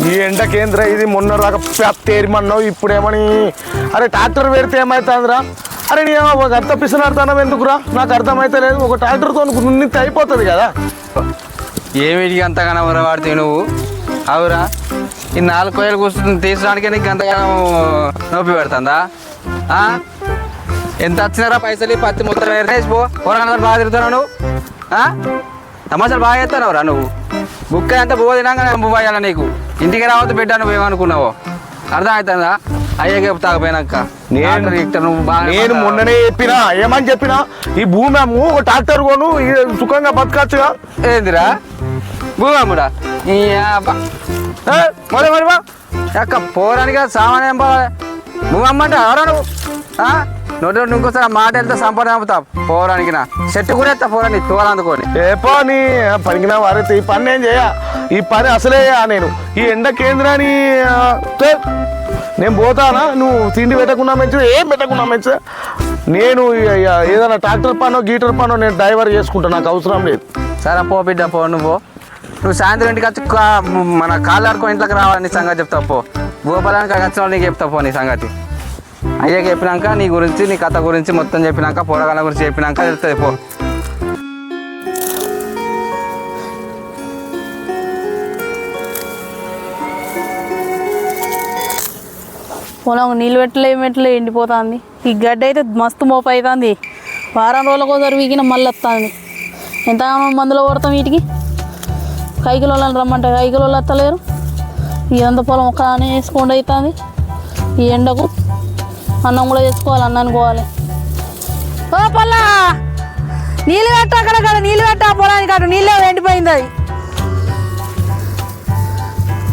ఈ ఎండ కేంద్ర ఇది మొన్న దాకా తేరిమన్నావు ఇప్పుడు ఏమని అరే ట్రాక్టర్ పెడితే ఏమవుతుందిరా అరే నీ ఏమో ఒక అర్థ పిసినాడుతానం ఎందుకురా? నాకు అర్థమైతే లేదు ఒక ట్రాక్టర్తో నిత్య అయిపోతుంది కదా. ఏమిటికి అంతగానో వాడితే నువ్వు? అవురా? ఈ నాలుగు కోయలు కూర్చుని తీసడానికి నీకు అంతగానో నొప్పి పెడుతుందా? ఆ? ఎంత వచ్చినారా పైసలు? పత్తి ముద్ర వేసి పో. బాగా తిరుగుతున్నావు నువ్వు. ఆ? తమాషాలు బాగా చేస్తున్నావు రా నువ్వు. బుక్క అంతా బువ్వ తినాక బువ్వ నీకు? ఇంటికి రావద్దు బిడ్డ నువ్వు ఏమనుకున్నావు? అర్థం అవుతుందా అయ్యాక తాగపోయినాక. నేను- మొన్ననే చెప్పినా ఏమని చెప్పినా ఈ భూమి అమ్ము ఒక ట్రాక్టర్ కొను సుఖంగా బతకచ్చుగా. ఏందిరా? అబ్బా. ఏ, మరి మరి అక్క పోరానికి సామాన్ ఏం పోవాలి? భూమమ్మంటే ఎవరా నువ్వు? ఆ? నోటి నోటి ఇంకోసారి ఆ మాట వెళ్తే సంపద చంపుతా పోరానికి నా చెట్టు కూడా ఎత్తా పోరాని తోలందుకొని ఏపో నీ పనికిన వారైతే ఈ పని నేను చేయ. ఈ పని అసలే నేను. ఈ ఎండ కేంద్రాన్ని. నేను పోతానా? నువ్వు తిండి పెట్టకుండా మంచిది ఏం పెట్టకుండా మంచిది నేను ఏదైనా ట్రాక్టర్ పనో గీటర్ పనో నేను డ్రైవర్ చేసుకుంటా నాకు అవసరం లేదు. సరే పో బిడ్డ పో నువ్వు నువ్వు సాయంత్రం ఇంటికి వచ్చి మన కాళ్ళు ఆడుకొని ఇంట్లోకి రావాలని సంగతి చెప్తావు పో. గోపాలానికి వచ్చిన నీకు చెప్తావు పో నీ సంగతి. అయ్యాక చెప్పినాక నీ గురించి నీ కథ గురించి మొత్తం చెప్పినాక పోరగాళ్ళ గురించి చెప్పినాక తెలుస్తుంది పో. పొలం నీళ్ళు పెట్టలే మెట్లే ఎండిపోతుంది. ఈ గడ్డ అయితే మస్తు మోపు అవుతుంది వారం రోజులకు ఒకసారి వీగిన మళ్ళీ వస్తుంది. ఎంత మందులో కొడతాం వీటికి? కైకిలోళ్ళని రమ్మంటే కైకిలోళ్ళు వస్తలేరు. ఇదంతా పొలం ఒక్కనే వేసుకోండి అవుతుంది ఈ ఎండకు అన్నం కూడా చేసుకోవాలి అన్నాన్ని పోవాలి. ఓ పొల్లా! నీళ్ళు పెట్ట అక్కడ అక్కడ నీళ్ళు పెట్ట పొలానికి అటు నీళ్ళే ఎండిపోయింది అది.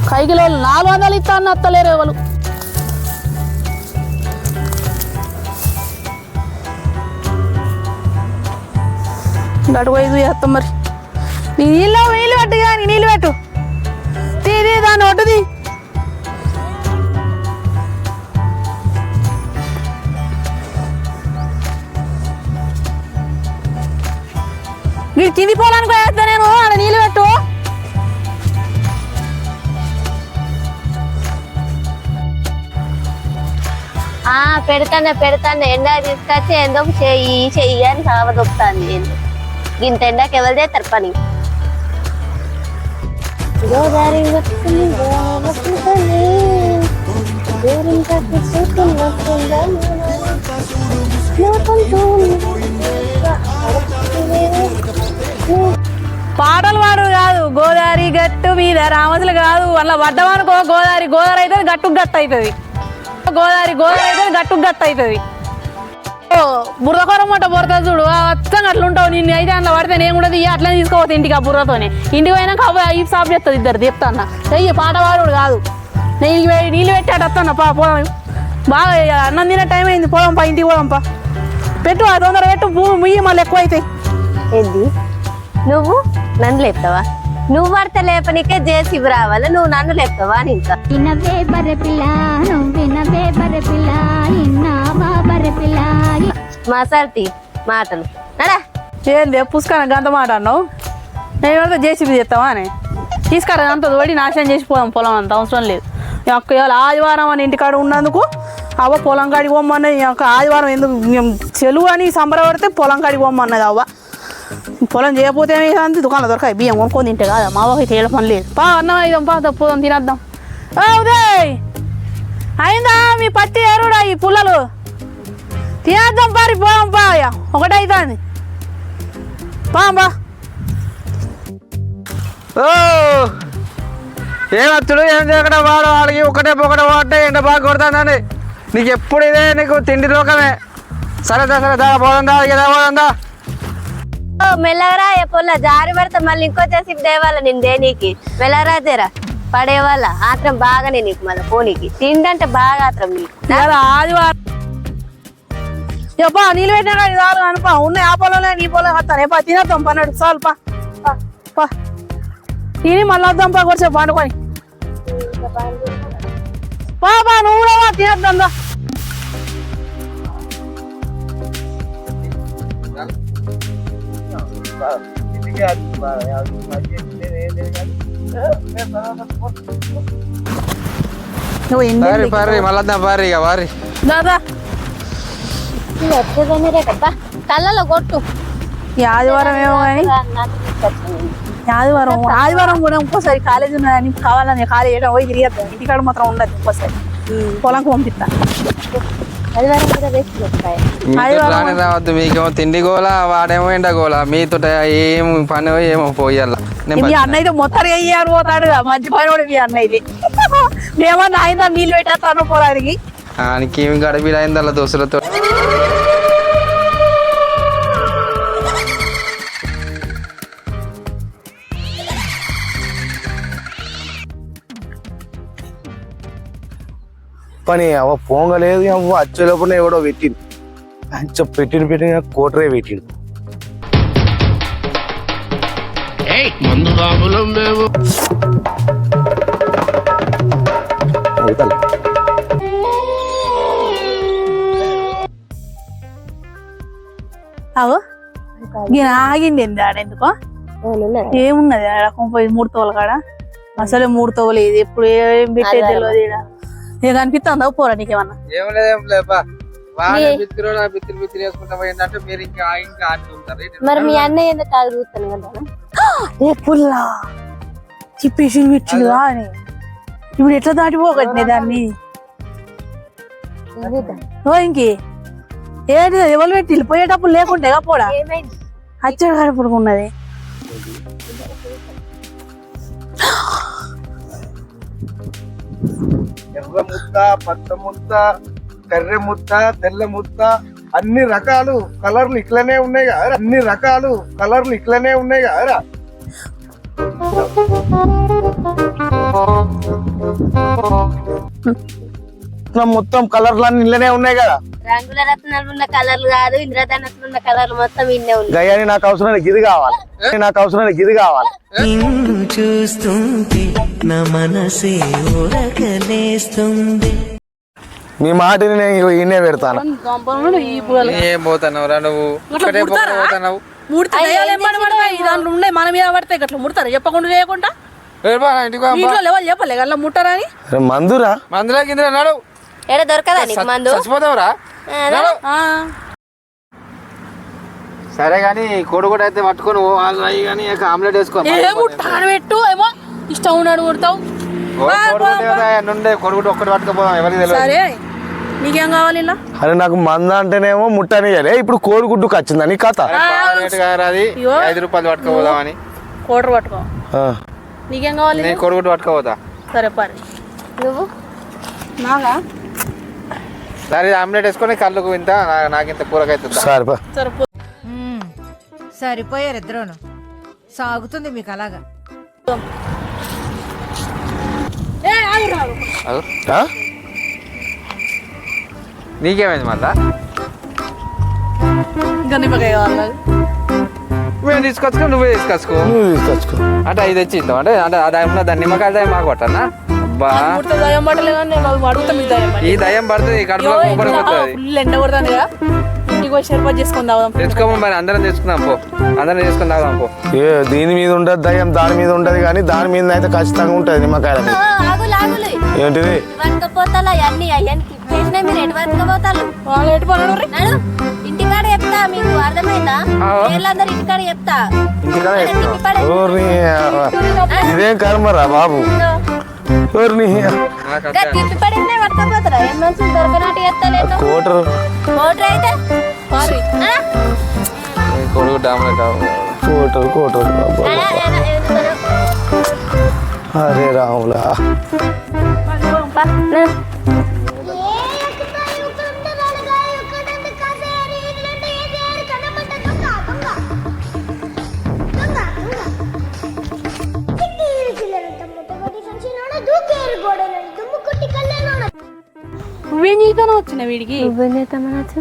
కైకిలో నాలుగు వందలు ఇస్తా అన్న అత్తలేరు ఎవరు. గడుగు ఐదు చేస్తాం మరి. నీ నీళ్ళు నీళ్ళు పెట్టు కానీ నీళ్ళు పెట్టు తీ దాన్ని ఒడ్డుది వీడు కింది పోలానికి వేస్తా నేను ఆడ నీళ్ళు పెట్టు. ఆ పెడతాను పెడతాను. ఎండ తీసుకొచ్చి ఎందుకు చెయ్యి చెయ్యి అని సావదొక్కుతాను నేను ఇంత ఎండకి ఎవరు చేస్తారు పని? గోదావరి వస్తుంది, పాటలు పాడు కాదు గోదావరి గట్టు మీద రామసులు కాదు. అలా పడ్డమనుకో గోదావరి గోదావరి అయితే గట్టుకు గట్టు అవుతుంది గోదావరి గోదావరి అయితే గట్టుకు గట్టు అవుతుంది ఓ బుర్రకొర మూట బుర్రతో చూడు. ఆ అచ్చంగా అట్లా ఉంటావు నిన్ను. అయితే అట్లా పడితే నేను కూడా తీయ అట్లనే తీసుకోవచ్చు ఇంటికి ఆ బుర్రతోనే. ఇంటికి పోయినాక అవి ఈ సాపు చేస్తుంది ఇద్దరు చెప్తాన్న. చెయ్యి పాట పాడు కాదు. నేను నీళ్ళు పెట్టి అటు వస్తాను? పా పోదాం. బాగా ఇక అన్నం తినే టైం అయింది. పోదాంపా ఇంటికి పోదాంపా పెట్టు ఆ తొందర పెట్టు. భూమి ముయ్యి మళ్ళీ ఎక్కువ అవుతాయి ఏంది? నువ్వు నన్ను లేపుతావా? నువ్వు పడితే లేపనికే జేసీబీ రావాలి? నువ్వు నన్ను లేపుతావా అని ఇంకా. వినవే బరపిల్ల నువ్వు వినవే బరపిల్ల ఇన్నావా బరపిల్ల మాసార్తి మాటలు. నడా? ఏంది పుస్తకాన్ని గంత మాట అన్నావు నేను ఎవరితో జేసీబీ చేస్తావా అని? తీసుకురా అంత తోడి నాశనం చేసిపోదాం పొలం అంత అవసరం లేదు. ఈ ఒక్క ఇవాళ ఆదివారం అని ఇంటికాడ ఉన్నందుకు అవ్వ పొలం కాడికి పోమ్మన్నది యొక్క ఆదివారం ఎందుకు మేము చెలువు అని సంబరపడితే పొలం కాడికి పోమ్మన్నది అవ్వ. పొలం చేయకపోతే ఏమైంది దుకాణంలో దొరకాయి బియ్యం కొనుక్కొని తింటే కాదా. మా అవ్వకి తేల పని లేదు. పా అన్నం అయిదాం పా తప్పుదాం తినేద్దాం. ఓ ఉదయ్! అయిందా? మీ పత్తి ఎరుడా ఈ పుల్లలు? తినేద్దాం పారి పోదాం పా ఇక. ఒకటైతుంది. పాంబా ఓ! ఏమత్తుడు ఏం చేయకుండా వాడు వాడికి ఒకటే ఒకటే వాటే ఎండ బాగా కొడుతుందండి నీకు ఎప్పుడు ఇదే నీకు తిండి లోకమే. సరే దా సరే దా పోదందా ఇదా పోదందా మెల్లగరా ఎప్పుడు జారి పడితే మళ్ళీ ఇంకో చేసి దేవాల నేను దేనికి? మెల్లగరా తెరా పడేవాళ్ళ ఆత్రం బాగానే నీకు మళ్ళీ పోనీకి. తిండంటే బాగా ఆత్రం నీకు. ఆదివారం. ఎప్పా నీళ్ళు పెట్టినా కానీ చాలు అనుపా ఉన్నాయి ఆ పొలంలో నీ పొలం వస్తాను ఏపా తినేద్దాం పన్నాడు చాలు పా. పా, తిని మళ్ళీ వద్దాం పా కొంచెం పండుకొని. పా నువ్వు కూడా పా, తినేద్దాం నువ్వు పారి పారి మళ్ళా పారి ఇక పారి. దాదా. రేటబ్బా కళ్ళలో కొట్టు. ఈ ఆదివారం ఏమో కానీ ఆదివారం ఆదివారం కూడా ఇంకోసారి కాలేజ్ ఉన్నదని కావాలని ఖాళీ చేయడం పోయి తిరిగేద్దాం ఇంటికాడ మాత్రం ఉండదు ఇంకోసారి. పొలంకి పంపిస్తా. రాని రావద్దు మీకేమో తిండి గోలా వాడేమో ఎండ గోలా. మీతో ఏం పని ఏమో పోయాల నేను మీ అన్న అయితే మొత్తం అయ్యారు పోతాడు మంచి పని కూడా మీ మేమన్నా నీళ్ళు పెట్టేస్తాను పొలానికి ఆయనకి అలా దోస్తులతో. పని అవ పోంగలేదు అవ్వ అచ్చే లోపల ఎవడో పెట్టింది అంచ పెట్టిన పెట్టిన కోటరే పెట్టిండు. అవుతాలే. అవు ఈయన ఆగింది ఏంది ఆడ ఎందుకో? ఏమున్నది ఆడ? కొంపై మూడు తోల కాడ. అసలే మూడు తోలు ఇది ఎప్పుడు ఏం పెట్టేది తెలియదు ఇక అనిపిస్తుందా పోరా నీకేమన్నా. ఏం లేదు లేపా మీరు ఇంకా ఇంకా ఆడుతూ ఉంటారు. మరి మీ అన్నయ్య ఎందుకు చూస్తాను కదా? ఏ పుల్లా. చిప్పేసి పెట్టిండు అని. ఇప్పుడు ఎట్లా దాటిపోగట్టినాయి దాన్ని? ఓ ఇంకి. ఏంటి ఎవరు పెట్టి పోయేటప్పుడు లేకుంటే పోడా? అచ్చడి కడుపుడుకున్నది ఎర్ర ముద్ద పచ్చ ముద్ద కర్రె ముద్ద తెల్ల ముద్ద అన్ని రకాలు కలర్లు ఇట్లనే ఉన్నాయి కదా అన్ని రకాలు కలర్లు ఇట్లనే ఉన్నాయి కదా మొత్తం కలర్లు అన్ని ఇళ్ళనే ఉన్నాయి కదా. రంగుల రత్నాలు ఉన్న కలర్లు కాదు ఇంద్రధనస్సులు ఉన్న కలర్లు మొత్తం ఇన్నే ఉన్నాయి. గయాని నాకు అవసరం ఇది కావాలి. నాకు అవసరం ఇది కావాలి. నిన్ను చూస్తుంటే నా మనసే ఊరకలేస్తుంది మీ మాటని నేను ఈయనే పెడతాను. ఏం నువ్వు? ఒకటే పోతున్నావు? ముడితే దయ్యాలు ఏం పడతాయి దాంట్లో ఉన్నాయి మన మీద పడతాయి గట్ల ముడతారు? చెప్పకుండా చేయకుండా? ఏ బా, ఇంటికి పో, మీ ఇంట్లో లెవెల్ చెప్పలే గట్ల ముట్టారా అని? అరే మందురా? మందులో కింద నడు. దొరకదా నీకు మందు? చచ్చిపోతావురా. సరే కానీ కొడుకు కూడా అయితే పట్టుకొని అయ్యి కానీ ఆమ్లెట్ వేసుకో పెట్టు ఏమో ఇష్టం ఉన్నాడు కొడుకు నుండే ఒక్కటి పట్టుకోపోదాం ఎవరికి తెలియదు సరే నీకేం కావాలి ఇలా? అరే నాకు మంద అంటేనేమో ముట్టనియలే ఇప్పుడు కోడిగుడ్డుకు వచ్చిందని కథ. ఐదు రూపాయలు పట్టుకోపోదామని కోటర్ పట్టుకో. ఆ. నీకేం కావాలి నేను పట్టుకోపోతా. సరే పరి నువ్వు? నాగా సరే ఆమ్లెట్ వేసుకొని కళ్ళకు ఇంత నాకు ఇంత కూరకైతే సరే. సరిపోయారు ఇద్దరును. సాగుతుంది మీకు అలాగా? నీకేమైంది మళ్ళా. మేము తీసుకొచ్చుకో నువ్వే తీసుకొచ్చుకో. నువ్వు తీసుకొచ్చుకో. అంటే ఐదు తెచ్చి ఇద్దాం అంటే అంటే దయం దాని నిమ్మకాయల దయం మాకు పట్టనా అబ్బా. నేను అడుగుతా దయ్యం పట్టి ఈ దయం పడుతుంది కడుపులో ఫుల్ ఎండ కొడతాను కదా. ఇంటికి షర్బత్ చేసుకొని తాగుదాం. తెచ్చుకోమో మరి అందరం తెచ్చుకుందాం పో. అందరం తాగుదాం పో. ఏ దీని మీద ఉండదు దయ్యం దాని మీద ఉండదు కానీ దాని మీద అయితే ఖచ్చితంగా ఉంటుంది నిమ్మకాయల ఏంటిది? పట్టుకపోతాలు అవన్నీ అవన్నీ చేసినా మీరు ఎటు పట్టుకపోతారు వాళ్ళు ఎటు పనులు రే? నడు ఇంటికాడ చెప్తా మీకు అర్థమైందా? వీళ్ళందరూ ఇంటికాడ చెప్తా. ఇంటికాడ తిప్పి పడే- ఓర్ని ఇదేం కర్మరా బాబు? ఇంకా తిప్పి పడేసినా పట్టుకపోతారా ఏం మనుషులు దొరకనట్టు కోటరు అయితే? కొడుకు డామినేట్ కోటరు కోటరు? అరే రాములా. వచ్చిన వీడికి. నువ్వేం చేద్దామనొచ్చు?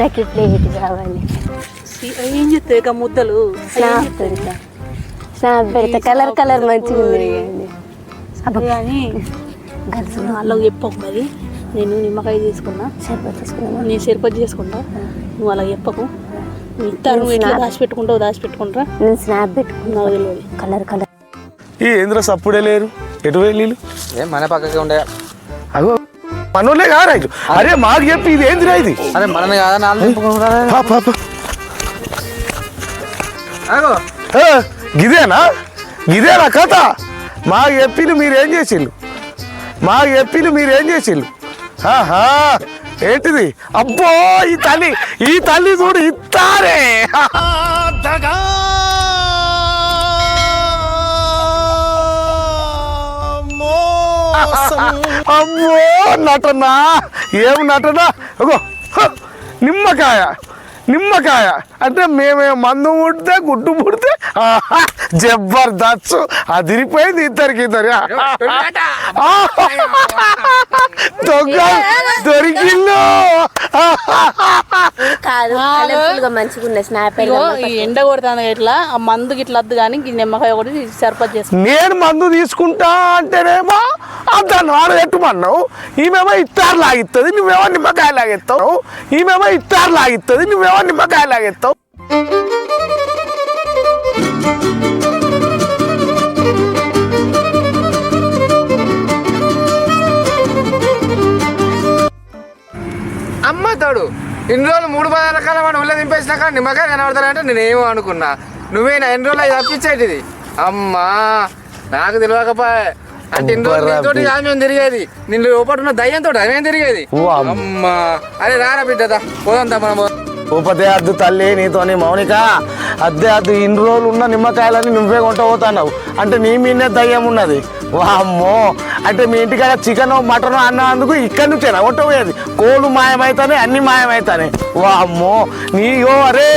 నాకు ప్లేట్ కావాలి. ఏం చెప్తావు ఇక ముద్దలు? స్నాప్ పెడతా. స్నాప్ పెడతా. కలర్ కలర్ మంచిగా కానీ వాళ్ళకి చెప్పకు మరి. నేను నిమ్మకాయ తీసుకున్నా. షర్బత్ తీసుకున్నావా? నేను సరిపతి చేసుకుంటా. నువ్వు అలా చెప్పకు. నువ్వు ఇస్తారు నువ్వు ఎట్లా దాచిపెట్టుకుంటావు దాచిపెట్టుకుంటారా? నేను స్నాప్ పెట్టుకున్నా. నాకు తెలియదు. Colour colour. ఈ ఏంద్ర సప్పుడే లేరు. ఎటు వెళ్ళి ఏం మన పక్కకే ఉండే. అగో మనోళ్ళే కారా ఇది అరే మాకు చెప్పి ఇది ఏందిరా ఇది? అరే మనని కాదా? నాలుగు గిదేనా? గిదేనా కథ? మాకు చెప్పింది మీరేం చేసిళ్ళు? మాకు చెప్పింది మీరేం చేసిళ్ళు? ఆహా. ఏంటిది? అబ్బో ఈ తల్లి ఈ తల్లి చూడు ఇస్తారే అమ్మో నటనా. ఏం నటనా? అగో నిమ్మకాయ నిమ్మకాయ. అంటే మేమే మందు ముడితే గుడ్డు పుడితే ఆహా, జబర్దస్త్ అదిరిపోయింది ఇద్దరికి ఇద్దరు. దొంగ దొరికిల్లు కాదు కలర్ఫుల్గా మంచిగా ఉన్నాయి స్నాప్ ఇగో ఈ ఎండ కొడుతుంది ఇట్లా ఆ మందుకి ఇట్లా వద్దు కానీ నిమ్మకాయ ఒకటి సరిపతి చేసుకో నేను మందు తీసుకుంటా అంటేనేమో దాన్ని వాడు ఎట్టుమన్నావు? ఈమెమో ఇత్తారు లాగిస్తుంది నువ్వేమో నిమ్మకాయ లాగెత్తావు? ఈమెమో ఇత్తారు లాగిస్తుంది నువ్వేమో నిమ్మకాయ లాగెత్తావు? అమ్మ తోడు ఇన్ని రోజులు మూడు పది రకాల మనం ఉల్ల దింపేసినాక నిమ్మకాయ కనబడతారంటే నేనేమో అనుకున్నా. నువ్వేనా ఎన్ని రోజులు అది తప్పించేటిది? అమ్మా నాకు తెలియకపోయే. అంటే ఇన్ని రోజులు కాదు మేము తిరిగేది? నిన్ను లోపల ఉన్న దయ్యంతో అదేం తిరిగేది? అమ్మ. అరే రారా బిడ్డదా. పోదాం మనం. ఉపతే అద్దు తల్లి నీతోని మౌనిక. అద్దె అద్దు ఇన్ని రోజులు ఉన్న నిమ్మకాయలని నువ్వే కొంట పోతున్నావు అంటే నీ మీదే దయ్యం ఉన్నది. వామ్మో. అంటే మీ ఇంటికాడ చికెన్ మటన్ అన్నందుకు ఇక్కడి నుంచేనా? కొంట పోయేది. కోళ్ళు మాయమైతానే అన్ని మాయమైతానే. వామ్మో. నీయో అరే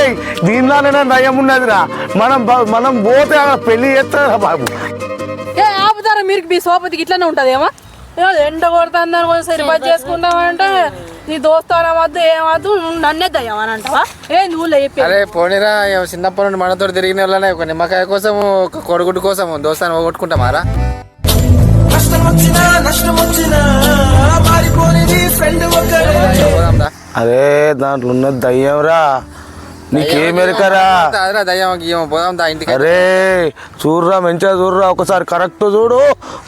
దీనిలోనే దయ్యం ఉన్నదిరా. మనం మనం పోతే అక్కడ పెళ్ళి చేస్తారా బాబు? ఏ ఆపుతారా మీరు? మీ సోపతికి ఇట్లానే ఉంటుంది ఏమో? ఎండ కొడుతుంది అని కొంచెం సరిపతి చేసుకుంటామంటే నీ దోస్తానం వద్దు ఏమద్దు నన్నే దయ్యమని అంటావా? ఏ నువ్వు చెప్పి. అరే పోనీరా చిన్నప్పటి నుండి మనతో తిరిగిన వాళ్ళనే ఒక నిమ్మకాయ కోసం ఒక కొడుగుడ్డు కోసం దోస్తాను పోగొట్టుకుంటామారా అరే దాంట్లో ఉన్నది దయ్యంరా నీకేమెరకరా అదిరా దయ్యం గీయం పోదాం దా ఇంటికి. అరే చూడురా మంచిగా చూడురా ఒకసారి కరెక్ట్ చూడు.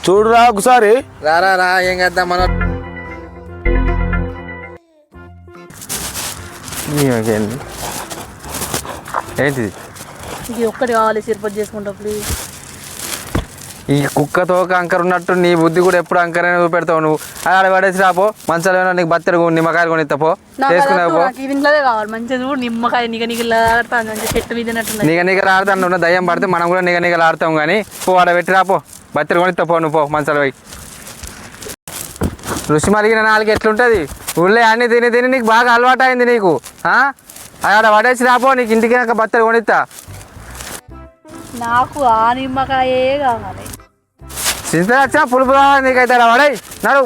చూడురా ఒకసారి. రారా రా ఏం చేద్దాం మనం? ఏంటి ఏంటిది ఇది ఒక్కటి కావాలి సరిపతి చేసుకుంటా ప్లీజ్ ఈ కుక్కతో అంకర్ ఉన్నట్టు నీ బుద్ధి కూడా ఎప్పుడు అంకరైనా చూపెడతావు నువ్వు. అది ఆడ పడేసి రాపో మంచాలు ఏమైనా నీకు బత్తెలు కొ- నిమ్మకాయలు కొనిస్తా పో. నాకు చేసుకునే పో. నిమ్మకాయ నిగ నిగ ఆడతాను ఉన్న దయ్యం పడితే మనం కూడా నిగ నిగలు ఆడతాం కానీ పో ఆడ పెట్టి రాపో బత్తెలు కొనిస్తా పో నువ్వు పో మంచాలు పోయి. రుచి మరిగిన నాలుగు ఎట్లుంటుంది? ఊళ్ళో అన్ని తిని తిని నీకు బాగా అలవాటు అయింది నీకు ఆ? ఆడ పడేసి రాపో నీకు ఇంటికి నాకు బత్తెలు కొనిస్తా నాకు ఆ నిమ్మకాయే కావాలి. చింత వచ్చినా పులుపు కావాలి నీకైతే రా వాడై నడు.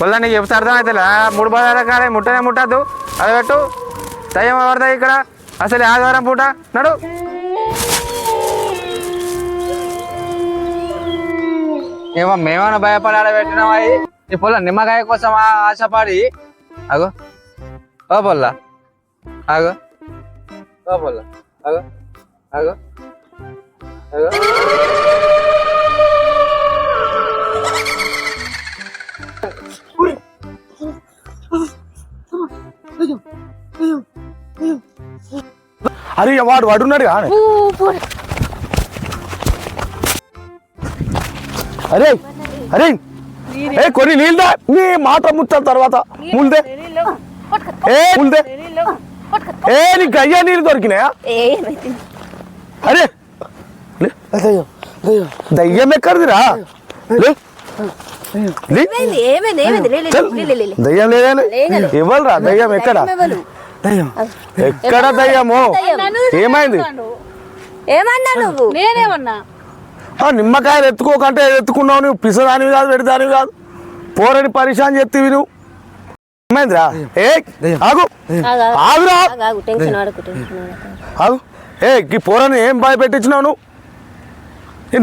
పొల్ల నీకు చెప్తే అర్థమైతే మూడు పదార్థ కాడే ముట్టనే ముట్టద్దు. అది పెట్టు. దయ్యం పడతాయి ఇక్కడ? అసలు ఆదివారం పూట. నడు. ఏమో మేమన్నా భయపడి ఆడబెట్టినామా ఈ? పొల్ల నిమ్మకాయ కోసం ఆశపడి. అగో ఓ పొల్ల. అగో ఓ పొల్ల. అగో అగో అరే వాడు వాడున్నాడు కానీ. అరే అరే ఏ కొన్ని నీళ్ళదా నీ మాట ముట్టాల తర్వాత. ముల్దే. ఏ ముల్దే. ఏ నీకు అయ్యా నీళ్ళు దొరికినాయా? అరే. దయ్యం ఎక్కడిదిరా. దయ్యం లేదని ఇవ్వరా దయ్యం ఎక్కడ? ఎక్కడ దయ్యము? ఏమైంది? ఏమన్నా నువ్వు? నేనేమన్నా? ఆ నిమ్మకాయలు ఎత్తుకోకంటే ఎత్తుకున్నావు నువ్వు. పిసదానివి కాదు పెడదానివి కాదు. పోరని పరిశాన్ చెప్తివి నువ్వు. ఏమైందిరా? ఏ ఆగు. ఆగు, ఆగు. ఆగురా. ఆగు, ఆగు, టెన్షన్ ఆడకు టెన్షన్ ఆడకు. ఆగు. ఏ ఈ పోరని ఏం భయపెట్టించినావు నువ్వు?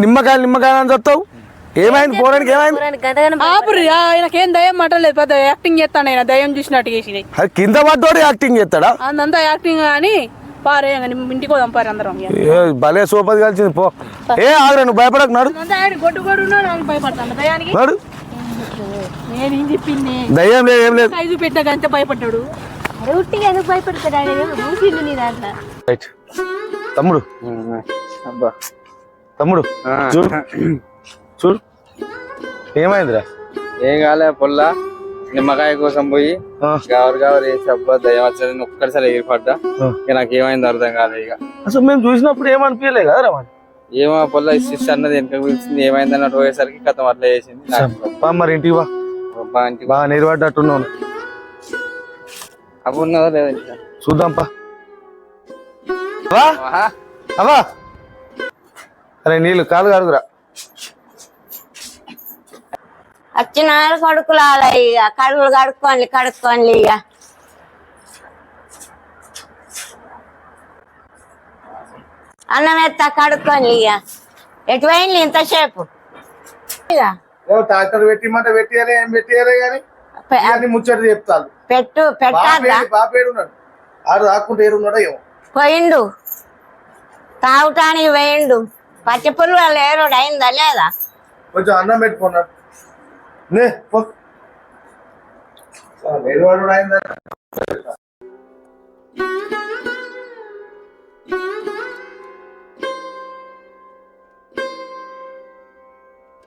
నిమ్మకాయలు నిమ్మకాయలు అని చెప్తావు? ఏమైంది? పోరానికి ఏమైంది? ఆపురి ఆయనకేం దయ్యం మాటలేదు పెద్ద యాక్టింగ్ చేస్తాను ఆయన. దయ్యం చూసినట్టు అది కింద పడ్డోడు యాక్టింగ్ చేస్తాడా? అందంతా యాక్టింగ్ కానీ పారే ఇంటికి పోదాం పారే అందరం భలే సోపది కలిసింది. పో. ఏ ఆగరా నువ్వు భయపడకు నాడు. గొడ్డు గొడ్డు భయపడతాను దయానికి నాడు. నేనేం చెప్పింది? దయ్యం లేదు ఏం లేదు. ఐదు పెట్టాక అంతే భయపడ్డాడు. భయపడతాడు తమ్ముడు. అబ్బా. తమ్ముడు. చూడు. చూడు. ఏమైందిరా? ఏం కాలే పొల్ల. నిమ్మకాయ కోసం పోయి. గవర్ గవర్ వేసి అబ్బా దయ్యం వచ్చేది ఒక్కడిసారి ఎగిరిపడ్డా ఆ. ఇక నాకు ఏమైంది అర్థం కాలే ఇక. అసలు మేము చూసినప్పుడు ఏమనిపించలే కదరా మరి? ఏమో పొల్ల సిస్టర్ అన్నది వెనక పిలిచింది ఏమైంది అన్నట్టు పోయేసరికి కథం అట్లా చేసింది బా మరి ఇంటికి ఇంటికి బాగా నిర్పడ్డట్టున్నాను అబ్బు ఉన్నదో లేదో ఇంకా చూద్దాం పా వా ఆహా. అవా అరే నీళ్ళు కాలు కడుగురా వచ్చిన కొడుకులాల ఇక. కడుగులు కడుక్కోండి కడుక్కోండి ఇక. అన్నం ఎత్తా కడుక్కోండి ఇక. ఎటు పోయింది ఇంతసేపు? ఇక. ట్రాక్టర్ పెట్టిమంటే పెట్టియాలి ఏం పెట్టియాలి కానీ పె- అన్ని ముచ్చట చెప్తాను పెట్టు ఆడు రాకుంటే ఏడున్నాడో ఏమో. పోయిండు. తాగటానికి పోయిండు. పచ్చి పుల్లు లేరుడు అయిందా లేదా? కొంచెం అన్నం పెట్టుకున్నాడు నే పో. నిర్వాడు అయిందా?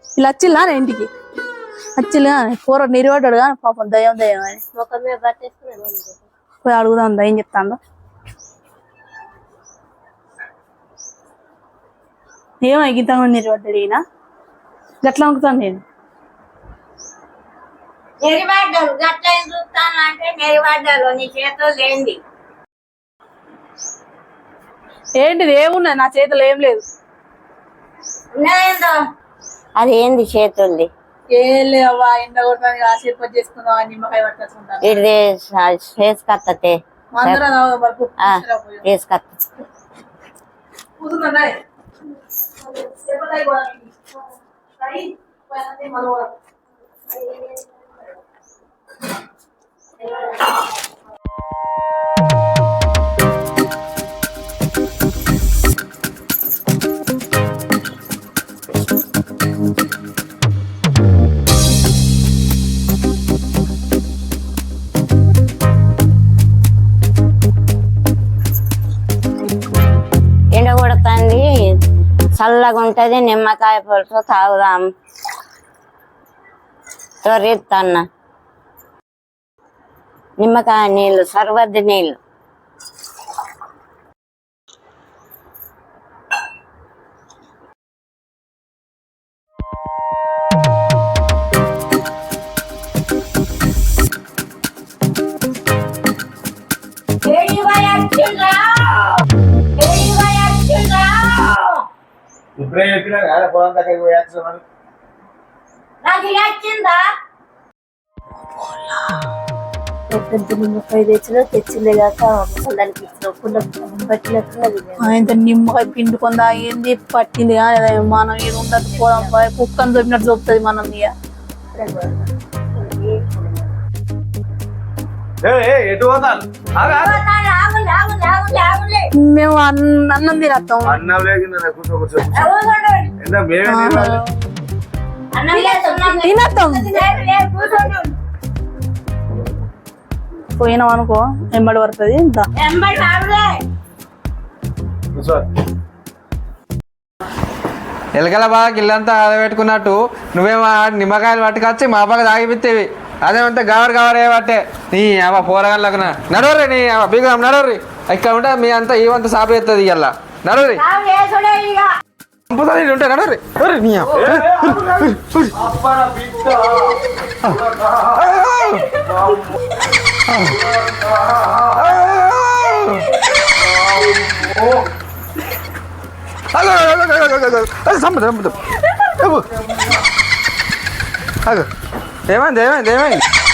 ఇలా వచ్చిల్లా నా ఇంటికి? వచ్చిల్లా కూర నిలబడ్డాడు కానీ పాపం దయ్యం దయ్యం అని. ముఖం మీద పట్టేసుకున్నాడు పోయి అడుగుదాం దయ్యం చెప్తాను ఏమో గీత నిలబడ్డాడు ఈయన. గట్లా అనుకుతాను నేను. నెరివాడ్డాలు గట్ల ఏం చూస్తాను అంటే నీ చేతులు లేండి ఏంటిది? ఏమున్నది? నా చేతిలో ఏం లేదు. ఉన్నదేందో అది ఏంది? చేతుల్ది ఏం లేవా ఎండ కొడతాను ఆశీర్వాద చేసుకుందాం అని నిమ్మకాయ పట్టుకొచ్చుకుంటాను. ఇది చేసుకత్తతే అందరం తాగుదాం మరి పో. చేసుకత్త కూర్చుందా ఉంటది నిమ్మకాయ పులుసు తాగుదాం. తొర్రిత్తన్న నిమ్మకాయ నీళ్ళు సర్వద్ది నీళ్ళు. ఇప్పుడే చెప్పినా కదా? పొలం దగ్గరికి పోయాల్సిన నాకు వచ్చిందా? పెద్ద నిమ్మకాయ తెచ్చినా తెచ్చిందే కాక దానికి పట్టినట్టున్నది ఆయన నిమ్మకాయ పిండుకొని తాగింది పట్టింది కానీ మనం ఉండదు. పోదాం కుక్కని చూపినట్టు చూపుతుంది మనం ఇక. ఎటు పోతాను? మేము అన్న- అన్నం తినేస్తాం అన్నం లేకుండా కూర్చో మేమే? తినేస్తాం పోయినాం అనుకో ఎంబడి పడుతుంది ఎలకల బాగా ఇల్లంతా పెట్టుకున్నట్టు నువ్వేమో నిమ్మకాయలు పట్టుకొచ్చి మా పక్క తాగిపిత్తేవి. అదేమంటే గవర్ గవర్ ఏ పట్టే నీ అవ పోరగాళ్ళకు నడవర్రి నీ అవ బీగం నడవర్రి ఇక్కడ ఉంటే మీ అంతా ఈవంత సాపు ఎత్తది ఇవాళ నడవర్రి చంపుతుంది ఉంటే నడవర్రి నడవర్రి నీ అవ్వ. ఆగు, ఆగు, ఏమైంది ఏమైంది ఏమైంది?